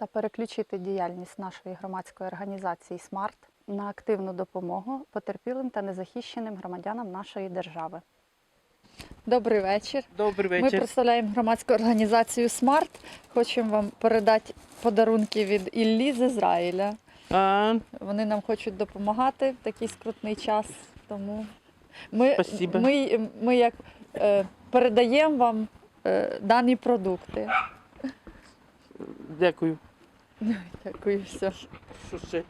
та переключити діяльність нашої громадської організації Смарт на активну допомогу потерпілим та незахищеним громадянам нашої держави. Добрий вечір. Добрий Ми представляємо громадську організацію Смарт. Хочемо вам передати подарунки від Іллі з Ізраїля. А, Вони нам хочуть допомагати в такий скрутний час. Тому ми, Спасибо. ми, ми як е, передаємо вам е, дані продукти. дякую. Дякую, все. Що ще?